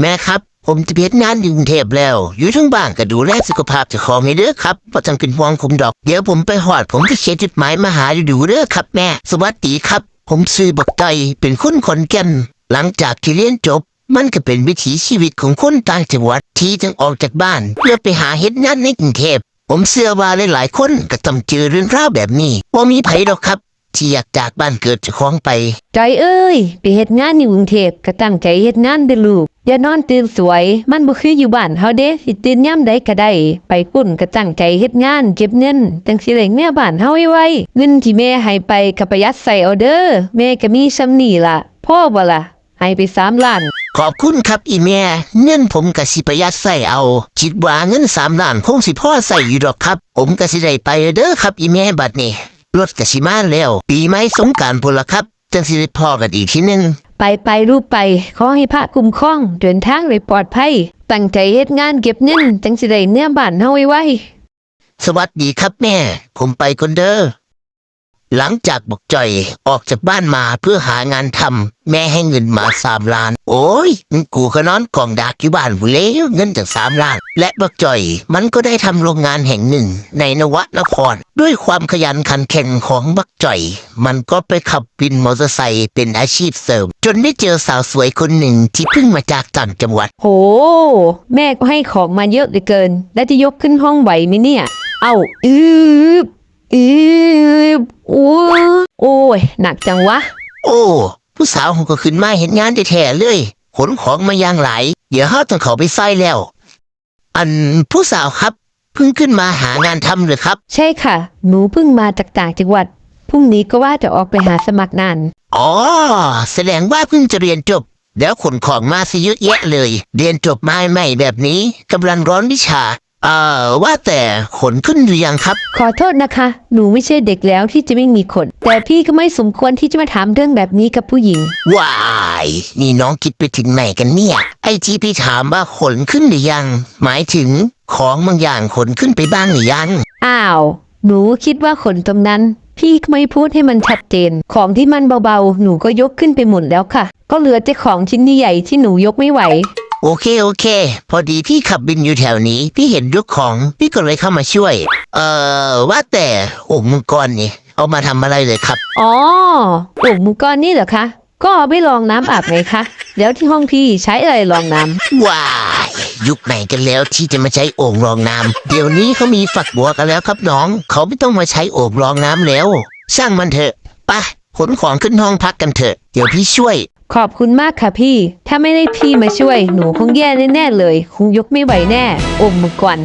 แม่ครับ ผมจะเพชรงานอยู่กรุงเทพแล้ว อยู่ทั้งบ้านก็ดูแลสุขภาพเจ้าของให้เด้อครับเพราะจังเป็นห่วงผมดอก เดี๋ยวผมไปหอด ผมจะเขียนจดหมายมาหาดูเด้อครับแม่ สวัสดีครับ ผมซื้อบักไก่เป็นคนขอนแก่นหลังจากที่เรียนจบ มันก็เป็นวิถีชีวิตของคนต่างจังหวัดที่ต้องออกจากบ้าน เพื่อไปหาเฮ็ดงานในกรุงเทพผมเชื่อว่าหลายๆคนก็ต้องเจอเรื่องราวแบบนี้ว่ามีไผหรอกครับ ที่อยากจากบ้านเกิดเจ้าของไป จอยเอ้ย ไปเฮ็ดงานอยู่กรุงเทพก็ตั้งใจเฮ็ดงานเด้อลูก อย่านอนตื่นสวย มันบ่คืออยู่บ้านเฮาเด้สิตื่นยามใดก็ได้ ไปปุ่นก็ตั้งใจเฮ็ดงาน เก็บเงินจังสิได้เมียบ้านเฮาไว้ๆเงินที่แม่ให้ไปก็ประหยัดใส่เอาเด้อแม่ก็มีซำนี้ล่ะพ่อบ่ล่ะให้ไปสามล้านขอบคุณครับอีแม่เงินผมกสิประหยัดใส่เอาคิดว่าเงินสามล้านคงสิพ่อใส่อยู่ดอกครับ ผมกสิได้ไปเด้อครับอีแม่บัดนี้ รถกสิมาแล้ว ปีใหม่สงกรารพุ่นละครับจังสิได้พ่อกันอีกทีหนึงไปไปรูปไปขอให้พระคุ้มครอง เดินทางโดยปลอดภัย ตั้งใจเฮ็ดงานเก็บเงินจังสิได้เนื้อบ้านเฮาไว้ๆสวัสดีครับแม่ ผมไปคนเด้อ หลังจากบอกจ่อยออกจากบ้านมาเพื่อหางานทำแม่ให้เงินมาสามล้าน โอ้ยกูก็นอนกองดากอยู่บ้านผู้เลวเงินจากสามล้าน และบอกจ่อยมันก็ได้ทำโรงงานแห่งหนึ่ง ในนวนคร ด้วยความขยันขันแข็งของบักจ่อย มันก็ไปขับวินมอเตอร์ไซค์เป็นอาชีพเสริม จนได้เจอสาวสวยคนหนึ่งที่เพิ่งมาจากต่างจังหวัด โห แม่ก็ให้ของมาเยอะเหลือเกิน แล้จะยกขึ้นห้องไหวไหมเนี่ย เอาอืบ อืบโอ้โอ้ย หนักจังวะ โอ้ ผู้สาวผมก็ขึ้นมาเห็นงานแท้ๆเลยขนของมาอย่างหลาย เดี๋ยวเฮาต้องเขาไปใส่แล้ว อันผู้สาวครับ เพิ่งขึ้นมาหางานทำเลยครับ ใช่ค่ะ หนูเพิ่งมาจากต่างจังหวัด พรุ่งนี้ก็ว่าจะออกไปหาสมัครงาน อ๋อ แสดงว่าเพิ่งจะเรียนจบ แล้วขนของมาซะเยอะแยะเลย เรียนจบมาใหม่แบบนี้กำลังร้อนวิชา เอ่อว่าแต่ขนขึ้นหรือยังครับ ขอโทษนะคะ หนูไม่ใช่เด็กแล้วที่จะไม่มีขน แต่พี่ก็ไม่สมควรที่จะมาถามเรื่องแบบนี้กับผู้หญิง ว้าย นี่น้องคิดไปถึงไหนกันเนี่ย ไอ้ที่พี่ถามว่าขนขึ้นหรือยัง หมายถึงของบางอย่างขนขึ้นไปบ้างหรือยัง อ้าว หนูคิดว่าขนตรงนั้น พี่ก็ไม่พูดให้มันชัดเจน ของที่มันเบาๆ หนูก็ยกขึ้นไปหมดแล้วค่ะ ก็เหลือแต่ของชิ้นใหญ่ๆที่หนูยกไม่ไหว โอเคโอเค พอดีพี่ขับบินอยู่แถวนี้ พี่เห็นยกของ พี่ก็เลยเข้ามาช่วย เอ่อ ว่าแต่โอ่งมังกรนี่ เอามาทำอะไรเลยครับ อ๋อโอ่งมังกรนี่เหรอคะ ก็เอาไปรองน้ำอาบไงคะแล้วที่ห้องพี่ใช้อะไรรองน้ำว้ายยุคไหนกันแล้วที่จะมาใช้โอ่งรองน้ำเดี๋ยวนี้เขามีฝักบัวกันแล้วครับน้อง เขาไม่ต้องมาใช้โอ่งรองน้ำแล้ว ช่างมันเถอะไปขนของขึ้นห้องพักกันเถอะ เดี๋ยวพี่ช่วย ขอบคุณมากค่ะพี่ ถ้าไม่ได้พี่มาช่วย หนูคงแย่แน่ๆเลย คงยกไม่ไหวแน่โอ่งมังกร